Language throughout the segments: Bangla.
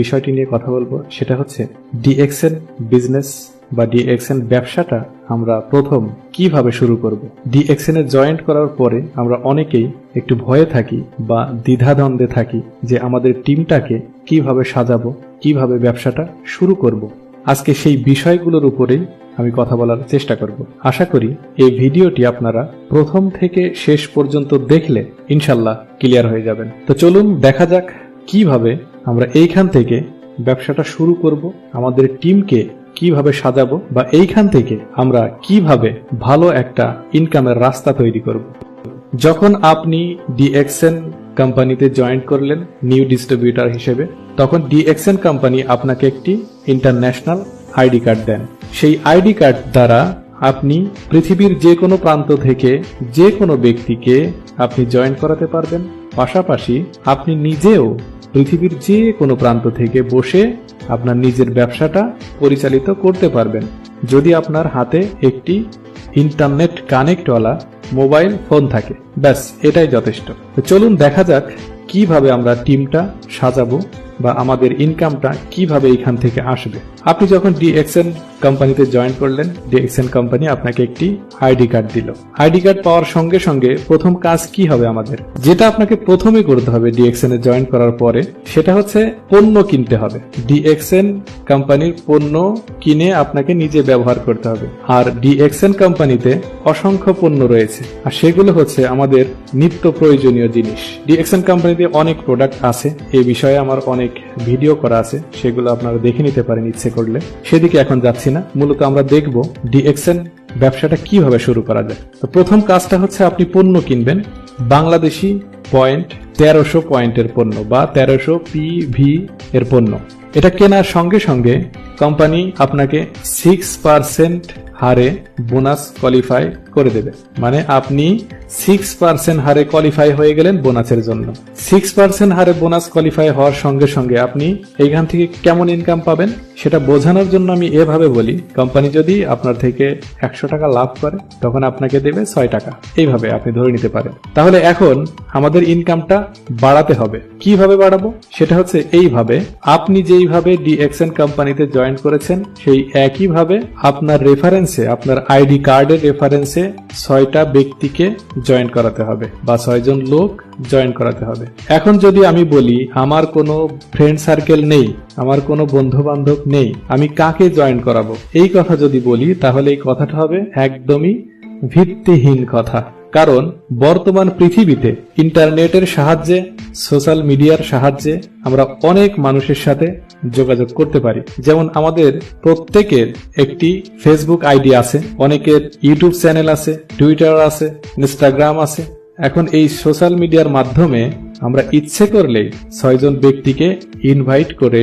বিষয়টি নিয়ে কথা বলব, সেটা হচ্ছে ডিএক্সএন বিজনেস বা ডিএক্সএন ব্যবসাটা আমরা প্রথম কীভাবে শুরু করব? ডিএক্সএন এ জয়েন্ট করার পরে আমরা অনেকেই একটু ভয়ে থাকি বা দ্বিধাদ্বন্দ্বে থাকি যে আমাদের টিমটাকে কীভাবে সাজাবো, কীভাবে ব্যবসাটা শুরু করব। আজকে সেই বিষয়গুলোর উপরেই আমি কথা বলার চেষ্টা করব। আশা করি এই ভিডিওটি আপনারা প্রথম থেকে শেষ পর্যন্ত দেখলে ইনশাল্লাহ ক্লিয়ার হয়ে যাবেন। তো চলুন দেখা যাক কীভাবে আমরা এইখান থেকে ব্যবসাটা শুরু করব, আমাদের টিমকে কীভাবে সাজাবো বা এইখান থেকে আমরা কীভাবে ভালো একটা ইনকামের রাস্তা তৈরি করব। যখন আপনি ডিএক্সএন কোম্পানিতে জয়েন করলেন নিউ ডিস্ট্রিবিউটার হিসেবে, তখন ডিএক্সএন কোম্পানি আপনাকে একটি ইন্টারন্যাশনাল আইডি কার্ড দেন। সেই আইডি কার্ড দ্বারা আপনি পৃথিবীর যে কোনো প্রান্ত থেকে যে কোনো ব্যক্তিকে আপনি জয়েন করাতে পারবেন। পাশাপাশি আপনি নিজেও পৃথিবীর যে কোনো প্রান্ত থেকে বসে আপনার নিজের ব্যবসাটা পরিচালিত করতে পারবেন। যদি আপনার হাতে একটি ইন্টারনেট কানেক্টওয়ালা মোবাইল ফোন থাকে, ব্যাস, এটাই যথেষ্ট। তো চলুন দেখা যাক কীভাবে আমরা টিমটা সাজাবো বা আমাদের ইনকামটা কীভাবে এখান থেকে আসবে। আপনি যখন ডিএক্সএন কোম্পানিতে জয়েন করলেন ডিএক্সএন কোম্পানি আপনাকে একটি আইডি কার্ড দিল। আইডি কার্ড পাওয়ার সঙ্গে সঙ্গে প্রথম কাজ কি হবে আমাদের? যেটা আপনাকে প্রথমে করতে হবে ডিএক্সএন এ জয়েন করার পরে, সেটা হচ্ছে পণ্য কিনতে হবে। ডিএক্সএন কোম্পানির পণ্য কিনে আপনাকে নিজে ব্যবহার করতে হবে। আর ডিএক্সএন কোম্পানিতে অসংখ্য পণ্য রয়েছে, আর সেগুলো হচ্ছে আমাদের নিত্য প্রয়োজনীয় জিনিস। ডিএক্সএন কোম্পানিতে অনেক প্রোডাক্ট আছে এই বিষয়ে আমার অনেক ভিডিও করা আছে, সেগুলো আপনারা দেখে নিতে পারেন ইচ্ছে করলে। সেদিকে এখন যাচ্ছি না, মূলত আমরা দেখব ডিএক্সএন ব্যবসাটা কীভাবে শুরু করা যায়। তো প্রথম কাজটা হচ্ছে আপনি পণ্য কিনবেন। বাংলাদেশি পয়েন্ট তেরোশো পয়েন্টের পণ্য বা তেরোশো পিভি এর পণ্য। এটা কেনার সঙ্গে সঙ্গে কোম্পানি আপনাকে সিক্স পার্সেন্ট হারে বোনাস কোয়ালিফাই করে দেবে। মানে আপনি সিক্স পার্সেন্ট হারে কোয়ালিফাই হয়ে গেলেন বোনাসের জন্য। সিক্স পার্সেন্ট হারে বোনাস কোয়ালিফাই হওয়ার সঙ্গে সঙ্গে আপনি এইখান থেকে কেমন ইনকাম পাবেন সেটা বোঝানোর জন্য আমি এভাবে বলি কোম্পানি যদি আপনার থেকে একশো টাকা লাভ করে, তখন আপনাকে দেবে ছয় টাকা। এইভাবে আপনি ধরে নিতে পারেন। তাহলে এখন আমাদের ইনকামটা বাড়াতে হবে। কীভাবে বাড়াবো? সেটা হচ্ছে এইভাবে, আপনি যেইভাবে ডিএক্সএন কোম্পানিতে জয়েন করেছেন, সেই একইভাবে আপনার রেফারেন্সে আপনার আইডি কার্ডের রেফারেন্সে ছয়টা ব্যক্তিকে জয়েন করাতে হবে বা ছয়জন লোক জয়েন করাতে হবে। এখন যদি আমি বলি, আমার কোনো ফ্রেন্ড সার্কেল নেই, আমার কোনো বন্ধু বান্ধব নেই, আমি কাকে জয়েন করাবো? এই কথা যদি বলি, তাহলে এই কথাটা হবে একদমই ভিত্তিহীন কথা। কারণ বর্তমান পৃথিবীতে ইন্টারনেটের সাহায্যে, সোশ্যাল মিডিয়ার সাহায্যে আমরা অনেক মানুষের সাথে যোগাযোগ করতে পারি। যেমন আমাদের প্রত্যেকের একটি ফেসবুক আইডি আছে, অনেকের ইউটিউব চ্যানেল আছে টুইটার আছে ইনস্টাগ্রাম আছে। এখন এই সোশ্যাল মিডিয়ার মাধ্যমে আমরা ইচ্ছে করলেই ছয়জন ব্যক্তিকে ইনভাইট করে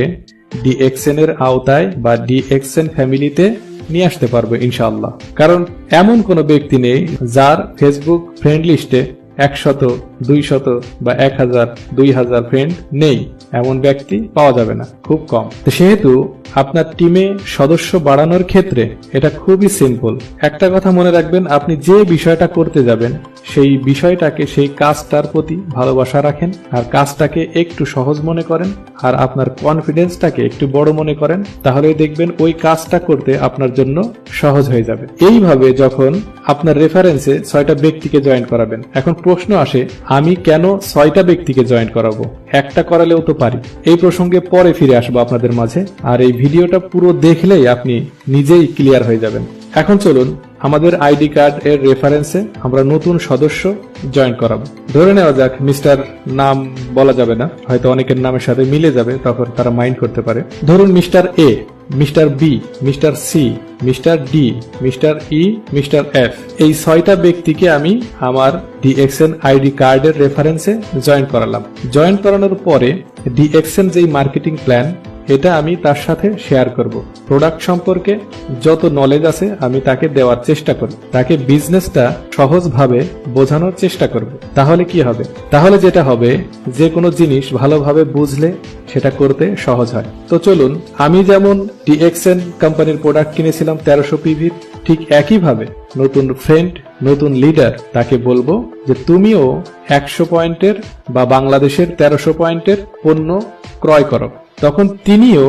ডিএক্সএন এর আওতায় বা ডিএক্সএন ফ্যামিলিতে নিয়ে আসতে পারব, ইনশাআল্লাহ। কারণ এমন কোনো ব্যক্তি নেই যার ফেসবুক ফ্রেন্ড লিস্টে একশত দুই শত বা এক হাজার দুই হাজার ফ্রেন্ড নেই। এমন ব্যক্তি পাওয়া যাবে না, খুব কম। তো সেহেতু আপনার টিমে সদস্য বাড়ানোর ক্ষেত্রে এটা খুবই সিম্পল একটা কথা মনে রাখবেন, আপনি যে বিষয়টা করতে যাবেন সেই বিষয়টাকে, সেই কাজটার প্রতি ভালোবাসা রাখেন, আর কাজটাকে একটু সহজ মনে করেন, আর আপনার কনফিডেন্সটাকে একটু বড় মনে করেন, তাহলে দেখবেন ওই কাজটা করতে আপনার জন্য সহজ হয়ে যাবে। এইভাবে যখন আপনার রেফারেন্সে ছয়টা ব্যক্তিকে জয়েন করাবেন, এখন প্রশ্ন আসে, আমি কেন ছয়টা ব্যক্তিকে জয়েন করাবো? একটা করালেও তো পারি। এই প্রসঙ্গে পরে ফিরে আসব আপনাদের মাঝে, আর এই ভিডিওটা পুরো দেখলেই আপনি নিজেই ক্লিয়ার হয়ে যাবেন। এখন চলুন আমাদের আইডি কার্ড এর রেফারেন্সে আমরা নতুন সদস্য জয়েন করাবো। ধরে নেওয়া যাক মিস্টার নাম বলা যাবে না, হয়তো অনেকের নামের সাথে মিলে যাবে তখন তারা মাইন্ড করতে পারে। ধরুন mister A mister B mister C mister D mister E mister F এই ছয়টা ব্যক্তিকে আমি আমার ডিএক্সএন আইডি কার্ডের রেফারেন্সে জয়েন করালাম। জয়েন করানোর পরে ডিএক্সএন যেই মার্কেটিং প্ল্যান এটা আমি তার সাথে শেয়ার করব। প্রোডাক্ট সম্পর্কে যত নলেজ আছে, আমি তাকে দেওয়ার চেষ্টা করব তাকে বিজনেসটা সহজভাবে বোঝানোর চেষ্টা করব। তাহলে কি হবে? তাহলে যেটা হবে, যে কোনো জিনিস ভালোভাবে বুঝলে সেটা করতে সহজ হয়। তো চলুন, আমি যেমন ডিএক্সএন কোম্পানির প্রোডাক্ট কিনেছিলাম তেরোশো পিভির ঠিক একইভাবে নতুন ফ্রেন্ড নতুন লিডার তাকে বলব যে তুমিও একশো পয়েন্টের বা বাংলাদেশের তেরোশো পয়েন্টের পণ্য ক্রয় করো। তখন তিনিও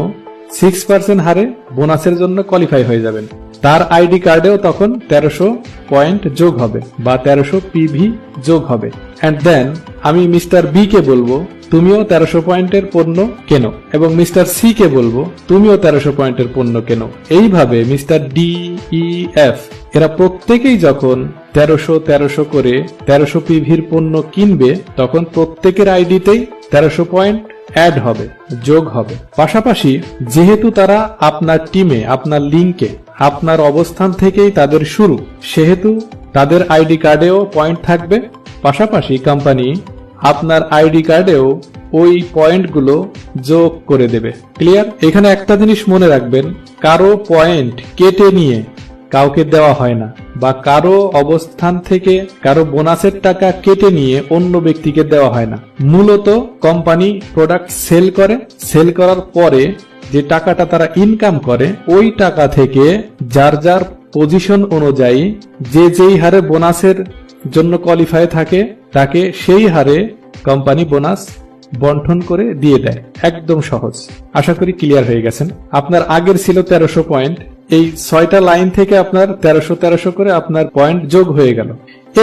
সিক্স পার্সেন্ট হারে বোনাসের জন্য কোয়ালিফাই হয়ে যাবেন। তার আইডি কার্ডেও তখন তেরোশো পয়েন্ট যোগ হবে বা তেরোশো পিভি যোগ হবে। অ্যান্ড দেন আমি মিস্টার বি কে বলব, তুমিও তেরোশো পয়েন্টের পণ্য কেনো? এবং মিস্টার সি কে বলব, তুমিও তেরোশো পয়েন্টের পণ্য কেনো? এইভাবে মিস্টার ডি ই এফ এরা প্রত্যেকেই যখন তেরোশো তেরোশো করে তেরোশো পিভির পণ্য কিনবে, তখন প্রত্যেকের আইডিতেই তেরোশো পয়েন্ট অ্যাড হবে, যোগ হবে। পাশাপাশি, যেহেতু তারা আপনার টিমে আপনার লিঙ্কে আপনার অবস্থান থেকেই তাদের শুরু, সেহেতু তাদের আইডি কার্ডেও পয়েন্ট থাকবে। পাশাপাশি কোম্পানি আপনার আইডি কার্ডেও ওই পয়েন্টগুলো যোগ করে দেবে। ক্লিয়ার এখানে একটা জিনিস মনে রাখবেন, কারও পয়েন্ট কেটে নিয়ে কাউকে দেওয়া হয় না, বা কারও অবস্থান থেকে কারও বোনাসের টাকা কেটে নিয়ে অন্য ব্যক্তিকে দেওয়া হয় না। মূলত কোম্পানি প্রোডাক্ট সেল করে সেল করার পরে যে টাকাটা তারা ইনকাম করে, ওই টাকা থেকে যার যার পজিশন অনুযায়ী যে যেই হারে বোনাসের জন্য কোয়ালিফাই থাকে, তাকে সেই হারে কোম্পানি বোনাস বন্টন করে দিয়ে দেয়। একদম সহজ। আশা করি ক্লিয়ার হয়ে গেছেন। আপনার আগের ছিল তেরোশো পয়েন্ট এই ছয়টা লাইন থেকে আপনার তেরোশো তেরোশো করে আপনার পয়েন্ট যোগ হয়ে গেল।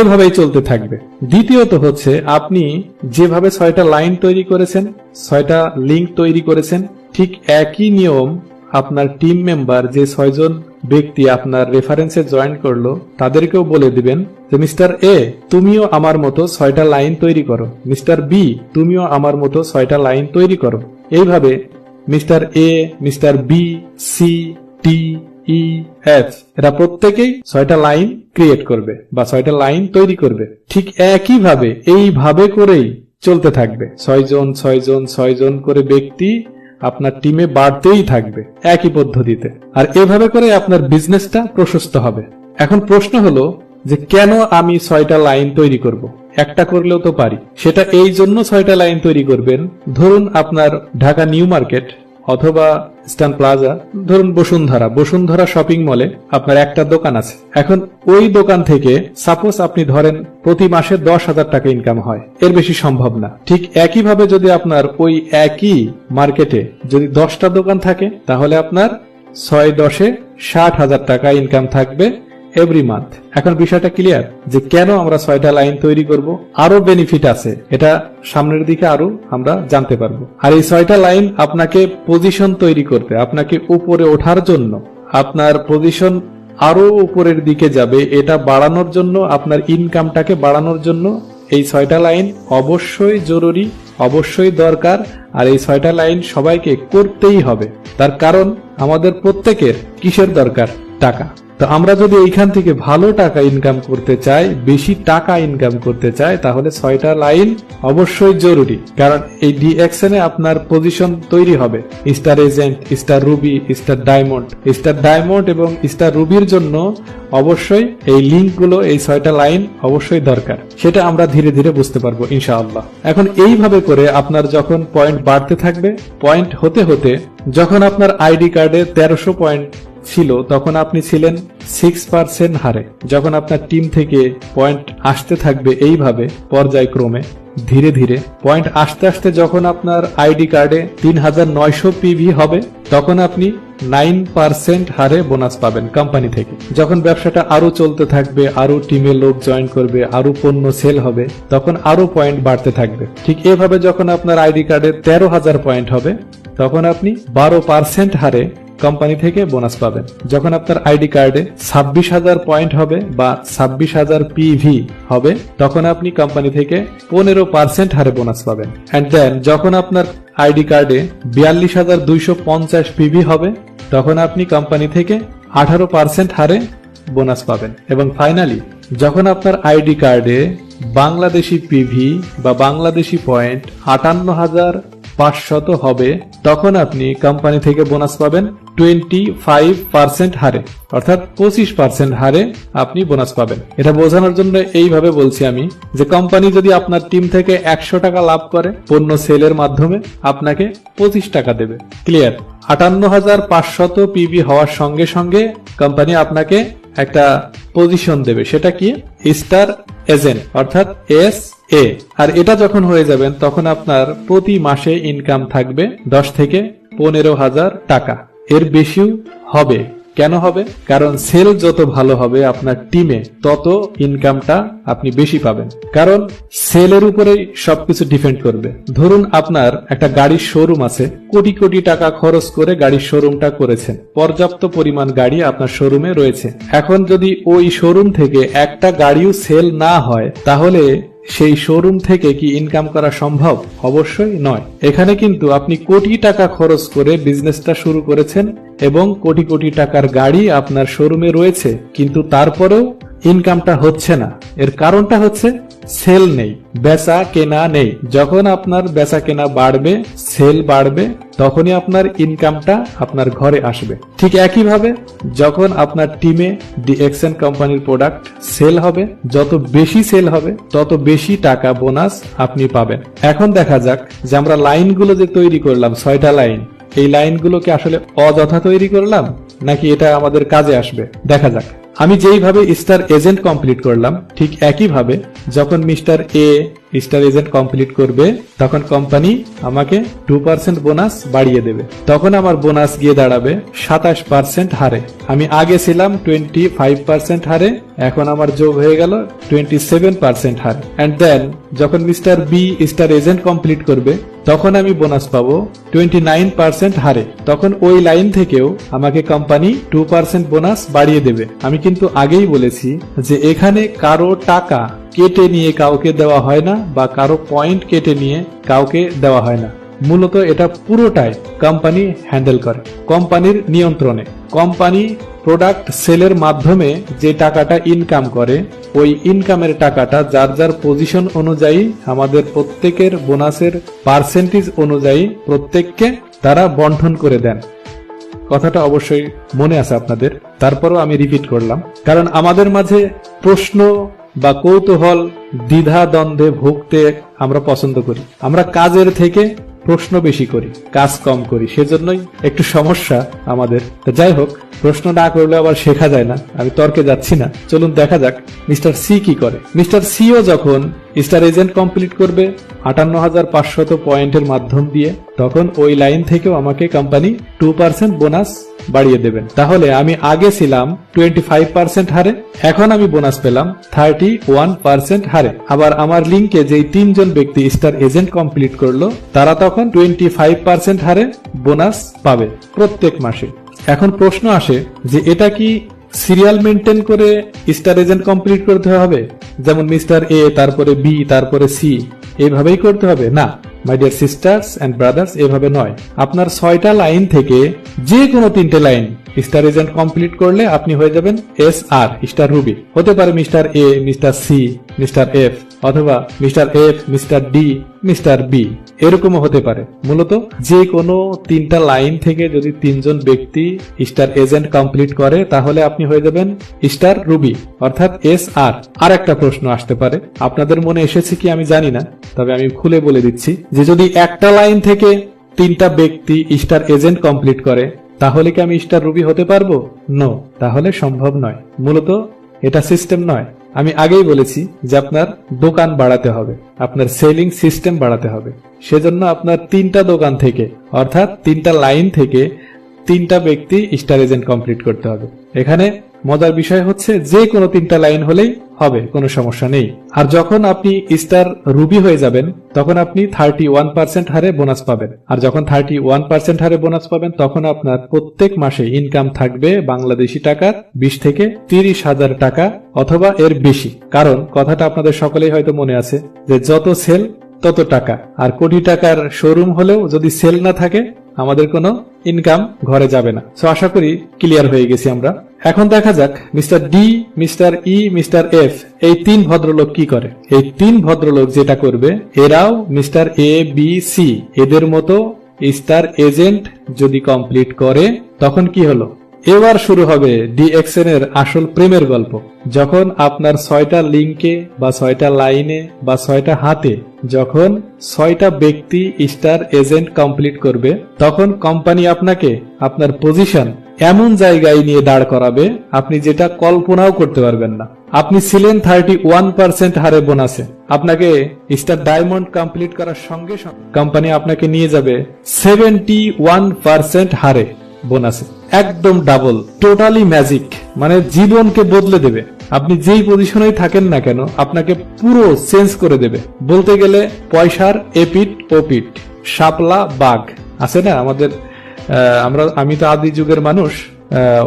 এভাবেই চলতে থাকবে। দ্বিতীয়ত হচ্ছে, আপনি যেভাবে ছয়টা লাইন তৈরি করেছেন, ছয়টা লিঙ্ক তৈরি করেছেন, ঠিক একই নিয়ম আপনার টিম মেম্বার যে ছয়জন ব্যক্তি আপনার রেফারেন্সে জয়েন করল, তাদেরকেও বলে দিবেন যে, মিস্টার এ, তুমিও আমার মতো ছয়টা লাইন তৈরি করো। মিস্টার বি, তুমিও আমার মতো ছয়টা লাইন তৈরি করো। এইভাবে mister A, mister B, C, D E F. এরা প্রত্যেকেই ছয়টা লাইন ক্রিয়েট করবে বা ছয়টা লাইন তৈরি করবে। ঠিক একইভাবে, এইভাবে করেই চলতে থাকবে। ছয়জন ছয়জন ছয়জন করে ব্যক্তি আপনার টিমে বাড়তেই থাকবে একই পদ্ধতিতে। আর এভাবে করে আপনার বিজনেসটা প্রশস্ত হবে। এখন প্রশ্ন হলো যে কেন আমি ছয়টা লাইন তৈরি করব? একটা করলেও তো পারি। সেটা এই জন্য ছয়টা লাইন তৈরি করবেন। ধরুন আপনার ঢাকা নিউ মার্কেট অথবা স্টান প্লাজা, ধরুন বসুন্ধরা। বসুন্ধরা শপিং মলে আপনার একটা দোকান আছে। এখন ওই দোকান থেকে সাপোজ আপনি ধরেন প্রতি মাসে দশ হাজার টাকা ইনকাম হয়। এর বেশি সম্ভব না। ঠিক একইভাবে যদি আপনার ওই একই মার্কেটে যদি দশটা দোকান থাকে, তাহলে আপনার ছয় দশে ষাট হাজার টাকা ইনকাম থাকবে। এভরি মান্থ এখন বিষয়টা ক্লিয়ার যে কেন আমরা ছয়টা লাইন তৈরি করব? আরও বেনিফিট আছে। এটা সামনের দিকে আরও আমরা জানতে পারব। আর এই ছয়টা লাইন আপনাকে পজিশন তৈরি করতে, আপনাকে উপরে ওঠার জন্য, আপনার পজিশন আরও উপরের দিকে যাবে। এটা বাড়ানোর জন্য, আপনার ইনকামটাকে বাড়ানোর জন্য এই ছয়টা লাইন অবশ্যই জরুরি, অবশ্যই দরকার। আর এই ছয়টা লাইন সবাইকে করতেই হবে। তার কারণ আমাদের প্রত্যেকের কিসের দরকার? টাকা। তো আমরা যদি এইখান থেকে ভালো টাকা ইনকাম করতে চাই, বেশি টাকা ইনকাম করতে চাই, তাহলে ছয়টা লাইন অবশ্যই জরুরি। কারণ এই ডিএক্সএন আপনার পজিশন তৈরি হবে। Star agent star ruby star diamond star diamond এবং স্টার রুবির জন্য অবশ্যই এই লিঙ্কগুলো এই ছয়টা লাইন অবশ্যই দরকার। সেটা আমরা ধীরে ধীরে বুঝতে পারব, ইনশাআল্লাহ। এখন এইভাবে করে আপনার যখন পয়েন্ট বাড়তে থাকবে পয়েন্ট হতে হতে যখন আপনার আইডি কার্ডে তেরোশো পয়েন্ট ছিল, তখন আপনি ছিলেন সিক্স পার্সেন্ট হারে। যখন আপনার টিম থেকে পয়েন্ট আসতে থাকবে এইভাবে, পর্যায়ক্রমে, ধীরে ধীরে পয়েন্ট আসতে আসতে যখন আপনার আইডি কার্ডে তিন হাজার নয়শো পিভি হবে, তখন আপনি নাইন পার্সেন্ট হারে বোনাস পাবেন কোম্পানি থেকে। যখন ব্যবসাটা আরও চলতে থাকবে আরও টিমে লোক জয়েন করবে আরও পণ্য সেল হবে, তখন আরও পয়েন্ট বাড়তে থাকবে। ঠিক এভাবে যখন আপনার আইডি কার্ডে তেরো হাজার পয়েন্ট হবে, তখন আপনি বারো পার্সেন্ট হারে কোম্পানি থেকে বোনাস পাবেন। যখন আপনার আইডি কার্ডে ছাব্বিশ হাজার পয়েন্ট হবে বা ছাব্বিশ হাজার পিভি হবে, তখন আপনি কোম্পানি থেকে পনেরো পার্সেন্ট হারে বোনাস পাবেন। অ্যান্ড দেন যখন আপনার আইডি কার্ডে বিয়াল্লিশ হাজার দুইশো পঞ্চাশ পিভি হবে, তখন আপনি কোম্পানি থেকে আঠারো পার্সেন্ট হারে বোনাস পাবেন। এবং ফাইনালি যখন আপনার আইডি কার্ডে বাংলাদেশি পিভি বা বাংলাদেশি পয়েন্ট আটান্ন হাজার পাঁচশত হবে, তখন আপনি কোম্পানি থেকে বোনাস পাবেন টোয়েন্টি ফাইভ পার্সেন্ট হারে। অর্থাৎ পঁচিশ পার্সেন্ট হারে আপনি বোনাস পাবেন। এটা বোঝানোর জন্য এইভাবে বলছি আমি যে কোম্পানি যদি আপনার টিম থেকে একশো টাকা লাভ করে, পণ্য সেলের মাধ্যমে আপনাকে পঁচিশ টাকা দেবে। ক্লিয়ার আটান্ন হাজার পাঁচশত পিবি হওয়ার সঙ্গে সঙ্গে কোম্পানি আপনাকে একটা পজিশন দেবে। সেটা কি? স্টার এজেন্ট, অর্থাৎ এস এ। আর এটা যখন হয়ে যাবেন তখন আপনার প্রতি মাসে ইনকাম থাকবে দশ থেকে পনেরো হাজার টাকা। এর বেশিও হবে। কেন হবে? কারণ সেল যত ভালো হবে আপনার টিমে, তত ইনকামটা আপনি বেশি পাবেন। কারণ সেলের উপরেই সবকিছু ডিপেন্ড করবে। ধরুন আপনার একটা গাড়ির শোরুম আছে, কোটি কোটি টাকা খরচ করে গাড়ির শোরুমটা করেছেন। পর্যাপ্ত পরিমাণ গাড়ি আপনার শোরুমে রয়েছে। এখন যদি ওই শোরুম থেকে একটা গাড়িও সেল না হয়, তাহলে সেই শোরুম থেকে কি ইনকাম করা সম্ভব? অবশ্যই নয়। এখানে কিন্তু আপনি কোটি টাকা খরচ করে বিজনেসটা শুরু করেছেন এবং কোটি কোটি টাকার গাড়ি আপনার শোরুমে রয়েছে, কিন্তু তারপরেও ইনকামটা হচ্ছে না। এর কারণটা হচ্ছে সেল নেই, বেচা কেনা নেই। যখন আপনার বেচা কেনা বাড়বে, সেল বাড়বে, তখনই আপনার ইনকামটা আপনার ঘরে আসবে। ঠিক একইভাবে যখন আপনার টিমে ডিএক্সএন কোম্পানির প্রোডাক্ট সেল হবে, যত বেশি সেল হবে, তত বেশি টাকা বোনাস আপনি পাবেন। এখন দেখা যাক যে আমরা লাইনগুলো যে তৈরি করলাম, ছয়টা লাইন, এই লাইনগুলোকে আসলে অযথা তৈরি করলাম, নাকি এটা আমাদের কাজে আসবে? দেখা যাক। আমি যেইভাবে স্টার এজেন্ট কমপ্লিট করলাম ঠিক একইভাবে যখন mister A star agent complete করবে, তখন কোম্পানি আমাকে টু পার্সেন্ট বোনাস বাড়িয়ে দেবে। তখন আমার বোনাস গিয়ে দাঁড়াবে সাতাশ পার্সেন্ট হারে। আমি আগে ছিলাম টোয়েন্টি ফাইভ পার্সেন্ট হারে, এখন আমার যোগ হয়ে গেল টোয়েন্টি সেভেন পার্সেন্ট হারে। অ্যান্ড দেন যখন mister B star agent complete করবে, তখন আমি বোনাস পাবো টোয়েন্টি নাইন পার্সেন্ট হারে। তখন ওই লাইন থেকেও আমাকে কোম্পানি টু পার্সেন্ট বোনাস বাড়িয়ে দেবে। আমি কিন্তু আগেই বলেছি যে এখানে কারও টাকা কেটে নিয়ে কাউকে দেওয়া হয় না বা কারও পয়েন্ট কেটে নিয়ে কাউকে দেওয়া হয় না। মূলত এটা পুরোটাই কোম্পানি হ্যান্ডেল করে। কোম্পানির নিয়ন্ত্রণে। কোম্পানি প্রোডাক্ট সেলের মাধ্যমে যে টাকাটা ইনকাম করে, ওই ইনকামের টাকাটা যার যার পজিশন অনুযায়ী, আমাদের প্রত্যেকের বোনাসের পার্সেন্টেজ অনুযায়ী প্রত্যেককে তারা বন্টন করে দেন। কথাটা অবশ্যই মনে আছে আপনাদের। তারপরও আমি রিপিট করলাম। কারণ আমাদের মাঝে প্রশ্ন বা কৌতূহল দ্বিধা দ্বন্দ্বে ভুগতে আমরা পছন্দ করি। আমরা কাজের থেকে প্রশ্ন বেশি করি, কাজ কম করি। সেজন্যই একটু সমস্যা আমাদের। যাই হোক, প্রশ্ন না করলে আবার শেখা যায় না। আমি তর্কে যাচ্ছি না। চলুন দেখা যাক মিস্টার সি কি করে। মিস্টার সিও যখন স্টার এজেন্ট কমপ্লিট করবে আটান্ন হাজার পাঁচশত পয়েন্টের মাধ্যম দিয়ে, তখন ওই লাইন থেকেও আমাকে কোম্পানি টু পার্সেন্ট বোনাস বাড়িয়ে দেবেন। তাহলে আমি আগে ছিলাম টোয়েন্টি ফাইভ পার্সেন্ট হারে, এখন আমি বোনাস পেলাম থার্টি ওয়ান পার্সেন্ট হারে। আবার আমার লিঙ্কে যেই তিনজন ব্যক্তি স্টার এজেন্ট কমপ্লিট করল, তারা তখন টোয়েন্টি ফাইভ পার্সেন্ট হারে বোনাস পাবে প্রত্যেক মাসে। এখন প্রশ্ন আসে যে এটা কি সিরিয়াল মেনটেন করে স্টার এজেন্ট কমপ্লিট করতে হবে। যেমন মিস্টার এ, তারপরে বি, তারপরে সি। এইভাবেই করতে হবে। না my dear sisters and brothers এভাবে নয়। আপনার ছয়টা লাইন থেকে যে কোনো তিনটে লাইন স্টার এজেন্ট কমপ্লিট করলে আপনি হয়ে যাবেন এস আর, স্টার রুবি। হতে পারে mister A, mister C, mister F. অথবা mister F mister D mister B এরকমও হতে পারে। মূলত যে কোনো তিনটা লাইন থেকে যদি তিনজন ব্যক্তি স্টার এজেন্ট কমপ্লিট করে, তাহলে আপনি হয়ে যাবেন স্টার রুবি, অর্থাৎ এস আর আর একটা প্রশ্ন আসতে পারে। আপনাদের মনে এসেছে কি আমি জানি না, তবে আমি খুলে বলে দিচ্ছি যে যদি একটা লাইন থেকে তিনটা ব্যক্তি স্টার এজেন্ট কমপ্লিট করে, তাহলে কি আমি স্টার রুবি হতে পারব? নো, তাহলে সম্ভব নয়। মূলত এটা সিস্টেম নয়। আমি আগেই বলেছি যে আপনার দোকান বাড়াতে হবে। আপনার সেলিং সিস্টেম বাড়াতে হবে। সেজন্য আপনার তিনটা দোকান থেকে, অর্থাৎ তিনটা লাইন থেকে তিনটা ব্যক্তি স্টার এজেন্ট কমপ্লিট করতে হবে। এখানে মজার বিষয় হচ্ছে যে কোনো তিনটা লাইন হলেই হবে, কোনো সমস্যা নেই। আর যখন আপনি স্টার রুবি হয়ে যাবেন, তখন আপনি থার্টি ওয়ান পার্সেন্ট হারে বোনাস পাবেন। আর যখন থার্টি ওয়ান পার্সেন্ট হারে বোনাস পাবেন, তখন আপনার প্রত্যেক মাসে ইনকাম থাকবে বাংলাদেশি টাকার বিশ থেকে তিরিশ হাজার টাকা অথবা এর বেশি। কারণ, কথাটা আপনাদের সকলেই হয়তো মনে আছে যে যত সেল তত টাকা। আর কোটি টাকার শোরুম হলেও যদি সেল না থাকে, আমাদের কোনো ইনকাম ঘরে যাবে না। সো আশা করি ক্লিয়ার হয়ে গেছি আমরা। এখন দেখা যাক mister D mister E mister F এই তিন ভদ্রলোক কি করে? এই তিন ভদ্রলোক যেটা করবে, এরাও মিস্টার এ বি সি এদের মতো স্টার এজেন্ট যদি কমপ্লিট করে, তখন কি হলো? এবার শুরু হবে ডিএক্সএন এর আসল প্রেমের গল্প। যখন আপনার ছয়টা লিঙ্কে বা ছয়টা লাইনে বা ছয়টা হাতে যখন ছয়টা ব্যক্তি স্টার এজেন্ট কমপ্লিট করবে, তখন কোম্পানি আপনাকে আপনার পজিশন এমন জায়গায় নিয়ে দাঁড় করাবে, আপনি যেটা কল্পনাও করতে পারবেন না। আপনি ছিলেন থার্টি ওয়ান পার্সেন্ট হারে বোনাসে। আপনাকে স্টার ডায়মন্ড কমপ্লিট করার সঙ্গে সঙ্গে কোম্পানি আপনাকে নিয়ে যাবে সেভেন্টি ওয়ান পার্সেন্ট হারে। বোনাসে একদম ডাবল টোটালি ম্যাজিক মানে জীবনকে বদলে দেবে। আপনি যেই পজিশনেই থাকেন না কেন, আপনাকে পুরো চেঞ্জ করে দেবে। বলতে গেলে পয়সার এপিট ওপিট শাপলা বাঘ। আছে না? আমাদের আমরা, আমি তো আদি যুগের মানুষ।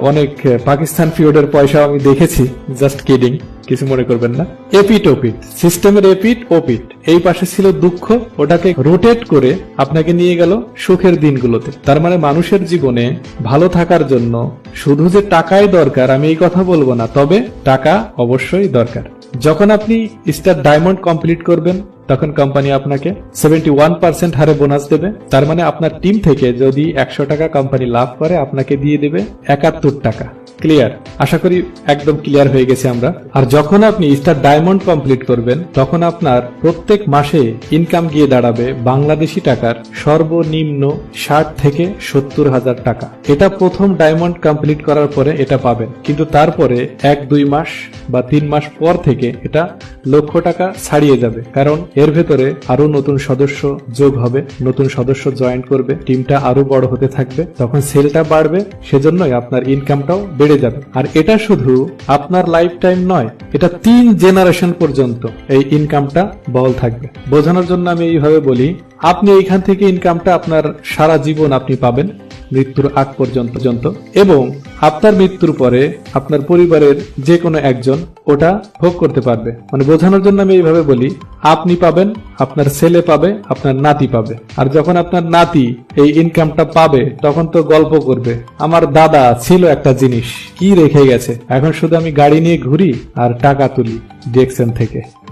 অনেক, পাকিস্তান ফিওডের পয়সা আমি দেখেছি জাস্ট কিডিং কিছু মনে করবেন না। এপিট ওপিট সিস্টেমের এপিট ওপিট এই পাশে ছিল দুঃখ, ওটাকে রোটেট করে আপনাকে নিয়ে গেল সুখের দিনগুলোতে। তার মানে মানুষের জীবনে ভালো থাকার জন্য শুধু যে টাকাই দরকার, আমি এই কথা বলব না, তবে টাকা অবশ্যই দরকার। যখন আপনি স্টার ডায়মন্ড কমপ্লিট করবেন, তখন কোম্পানি আপনাকে সেভেন্টি ওয়ান পার্সেন্ট হারে বোনাস দেবে। তার মানে আপনার টিম থেকে যদি একশো টাকা কোম্পানি লাভ করে, আপনাকে দিয়ে দেবে একাত্তর টাকা। ক্লিয়ার আশা করি একদম ক্লিয়ার হয়ে গেছে আমরা। আর যখন আপনি স্টার ডায়মন্ড কমপ্লিট করবেন, তখন আপনার প্রত্যেক মাসে ইনকাম গিয়ে দাঁড়াবে বাংলাদেশি টাকার সর্বনিম্ন ষাট থেকে সত্তর হাজার টাকা। এটা প্রথম ডায়মন্ড কমপ্লিট করার পরে এটা পাবেন। কিন্তু তারপরে এক, দুই মাস বা তিন মাস পর থেকে এটা লক্ষ টাকা ছাড়িয়ে যাবে। কারণ এর ভেতরে আরও নতুন সদস্য যোগ হবে, নতুন সদস্য জয়েন করবে টিমটা আরও বড় হতে থাকবে। তখন সেলটা বাড়বে, সেজন্যই আপনার ইনকামটাও বেড়ে যাবে। আর এটা শুধু আপনার লাইফ টাইম নয়, এটা তিন জেনারেশন পর্যন্ত এই ইনকামটা বল থাকবে। বোঝানোর জন্য আমি এইভাবে বলি, আপনি এইখান থেকে ইনকামটা আপনার সারা জীবন আপনি পাবেন। মৃত্যুর আগ পর্যন্ত এবং আপনার মৃত্যুর পরে আপনার পরিবারের যে কোনো একজন ওটা ভোগ করতে পারবে। মানে বোঝানোর জন্য আমি এইভাবে বলি, আপনি পাবেন, আপনার ছেলে পাবে, আপনার নাতি পাবে। আর যখন আপনার নাতি এই ইনকামটা পাবে, তখন তো গল্প করবে, আমার দাদা ছিল একটা জিনিস, কি রেখে গেছে? এখন শুধু আমি গাড়ি নিয়ে ঘুরি আর টাকা তুলি ডিএক্সএন থেকে।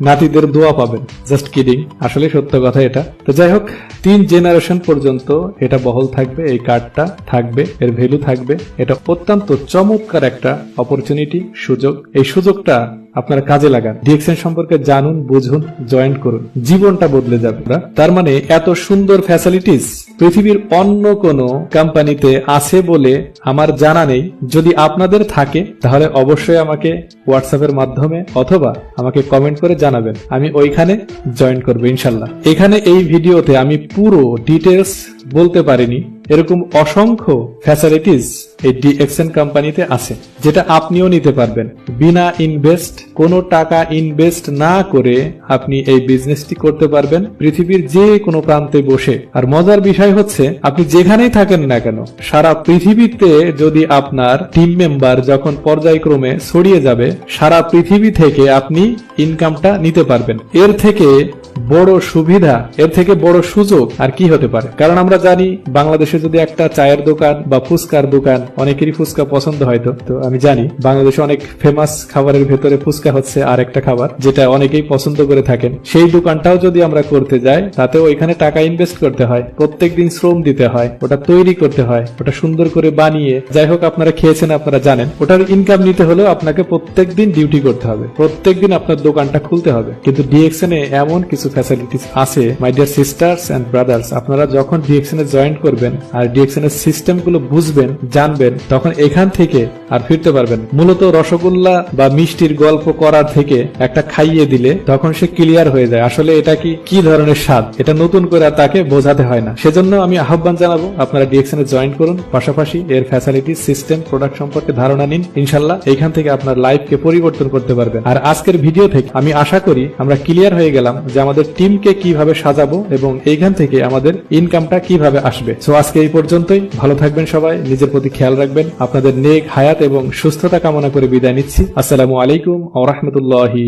নাতিদের দোয়া পাবেন। জাস্ট কিডিং আসলে সত্য কথা এটা। তো যাই হোক, তিন জেনারেশন পর্যন্ত এটা বহল থাকবে, এই কার্ডটা থাকবে, এর ভ্যালু থাকবে। এটা অত্যন্ত চমৎকার একটা অপরচুনিটি সুযোগ। এই সুযোগটা আপনারা কাজে লাগান। ডিএক্সএন সম্পর্কে জানুন, বুঝুন জয়েন করুন। জীবনটা বদলে যাবে। তার মানে এত সুন্দর ফ্যাসিলিটিস পৃথিবীর অন্য কোনো কোম্পানিতে আছে বলে আমার জানা নেই। যদি আপনাদের থাকে, তাহলে অবশ্যই আমাকে হোয়াটসঅ্যাপের মাধ্যমে অথবা আমাকে কমেন্ট করে জানাবেন। আমি ওইখানে জয়েন করব ইনশাল্লাহ। এখানে এই ভিডিওতে আমি পুরো ডিটেলস বলতে পারিনি, এরকম অসংখ্য ফ্যাসিলিটিস এই ডিএক্সএন কোম্পানিতে আছে, যেটা আপনিও নিতে পারবেন। বিনা ইনভেস্ট কোনো টাকা ইনভেস্ট না করে আপনি এই বিজনেসটি করতে পারবেন পৃথিবীর যে কোনো প্রান্তে বসে। আর মজার বিষয় হচ্ছে, আপনি যেখানেই থাকেন না কেন, সারা পৃথিবীতে যদি আপনার টিম মেম্বার যখন পর্যায়ক্রমে ছড়িয়ে যাবে, সারা পৃথিবী থেকে আপনি ইনকামটা নিতে পারবেন। এর থেকে বড় সুবিধা, এর থেকে বড় সুযোগ আর কি হতে পারে? কারণ আমরা জানি বাংলাদেশে যদি একটা চায়ের দোকান বা ফুচকার দোকান, অনেকেরই ফুচকা পছন্দ হয়তো তো আমি জানি বাংলাদেশে অনেক ফেমাস খাবারের ভেতরে ফুচকা হচ্ছে আর একটা খাবার, যেটা অনেকেই পছন্দ করে থাকেন। সেই দোকানটাও যদি আমরা করতে যাই, তাতেও এখানে টাকা ইনভেস্ট করতে হয় প্রত্যেক দিন শ্রম দিতে হয়, ওটা তৈরি করতে হয়, ওটা সুন্দর করে বানিয়ে, যাই হোক আপনারা খেয়েছেন, আপনারা জানেন, ওটার ইনকাম নিতে হলেও আপনাকে প্রত্যেক দিন ডিউটি করতে হবে প্রত্যেক দিন আপনার দোকানটা খুলতে হবে। কিন্তু ডিএক্সএন এমন কিছু ফ্যাসিলিটিস আছে my dear sisters and brothers আপনারা যখন ডিএক্সএন এ জয়েন করবেন আর ডিএক্সএন এর সিস্টেমগুলো বুঝবেন, জানবেন, তখন এখান থেকে আর ফিরতে পারবেন। মূলত রসগোল্লা বা মিষ্টির গল্প করার থেকে একটা খাইয়ে দিলে তখন সে ক্লিয়ার হয়ে যায়। আসলে এটা কি কি ধরনের স্বাদ? এটা নতুন করে তাকে বোঝাতে হয় না। সেজন্য আমি আহ্বান জানাব, আপনারা ডিএক্সএন জয়েন করুন। পাশাপাশি এর ফ্যাসিলিটি সিস্টেম প্রোডাক্ট সম্পর্কে ধারণা নিন। ইনশাল্লাহ এখান থেকে আপনার লাইফকে পরিবর্তন করতে পারবেন। আর আজকের ভিডিও থেকে আমি আশা করি আমরা ক্লিয়ার হয়ে গেলাম যে আমাদের টিমকে কীভাবে সাজাবো এবং এইখান থেকে আমাদের ইনকামটা কীভাবে আসবে। সো আজকে এই পর্যন্তই। ভালো থাকবেন সবাই। নিজের প্রতি খেয়াল রাখবেন। আপনাদের নেক হায়াত এবং সুস্থতা কামনা করে বিদায় নিচ্ছি। আসসালামু আলাইকুম ও রহমতুল্লাহি